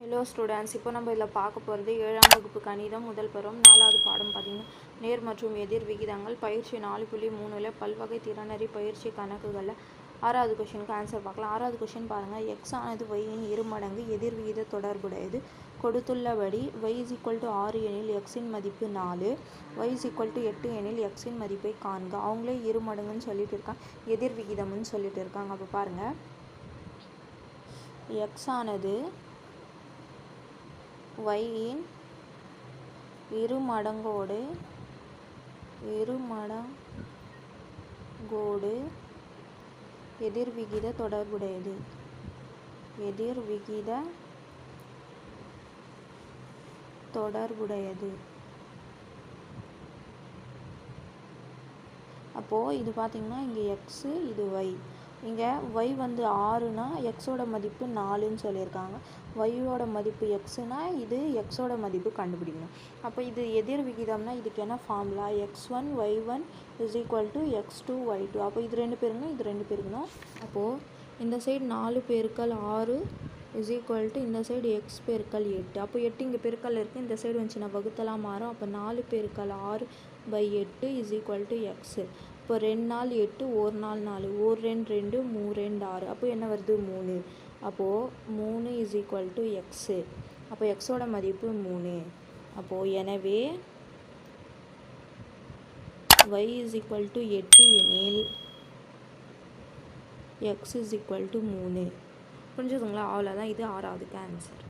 Hello students இப்போ நம்ம இதில் பார்க்க போகிறது ஏழாம் வகுப்பு கணிதம் முதல் பருவம் நாலாவது பாடம் பார்த்தீங்கன்னா நேர் மற்றும் எதிர் விகிதங்கள் பயிற்சி நாலு புள்ளி மூணில் பல்வகை திறனறி பயிற்சி கணக்குகளில் ஆறாவது கொஷினுக்கு ஆன்சர் பார்க்கலாம். ஆறாவது கொஷின் பாருங்கள் எக்ஸ் ஆனது ஒய்யின் இரு மடங்கு எதிர் விகித தொடர்புடையது. கொடுத்துள்ளபடி ஒய் இஸ் ஈக்குவல் டு ஆறு எனில் எக்ஸின் மதிப்பு நாலு. ஒய் இஸ் ஈக்குவல் டு எட்டு எனில் எக்ஸின் மதிப்பை காண்க. அவங்களே இரு மடங்குன்னு சொல்லிட்டு இருக்காங்க. எதிர் விகிதம்னு சொல்லிட்டு இருக்காங்க. அப்போ பாருங்கள் எக்ஸ் ஆனது ஒய்யின் இரு மடங்கோடு இரு மடங்கோடு எதிர்விகித தொடர்புடையது. எதிர்விகித தொடர்புடையது. அப்போது இது பார்த்திங்கன்னா இங்கே எக்ஸு இது ஒய் இங்கே ஒய் வந்து ஆறுனா எக்ஸோட மதிப்பு நாலுன்னு சொல்லியிருக்காங்க. ஒய்யோட மதிப்பு எக்ஸுனா இது எக்ஸோட மதிப்பு கண்டுபிடிக்கணும். அப்போ இது எதிர் விகிதம்னா இதுக்கு என்ன formula x one y one is equal to x two y two அப்போ இது ரெண்டு பேருக்கணும் இது ரெண்டு பேருக்கணும் அப்போது இந்த சைடு நாலு பெருக்கல் ஆறு இஸ் ஈக்குவல் டு இந்த சைடு எக்ஸ் பெருக்கல் எட்டு. அப்போ எட்டு இங்கே பெருக்கல் இருக்குது இந்த சைடு வந்துச்சுன்னா வகுத்தலாம் மாறும். அப்போ நாலு பெருக்கல் ஆறு பை எட்டு இஸ் ஈக்குவல் டு எக்ஸு இப்போ ரெண்டு நாள் எட்டு ஒரு நாள் நாலு. ஒரு ரெண்டு ரெண்டு மூ ரெண்டு ஆறு. அப்போ என்ன வருது? மூணு. அப்போது மூணு இஸ் ஈக்குவல் டு எக்ஸு அப்போ எக்ஸோட மதிப்பு மூணு. அப்போது எனவே ஒய் இஸ் ஈக்குவல் டு எட்டு எனில் எக்ஸ் இஸ் ஈக்குவல் டு மூணு. புரிஞ்சுதுங்களா? அவ்வளோதான் இது ஆறாவதுக்கு ஆன்சர்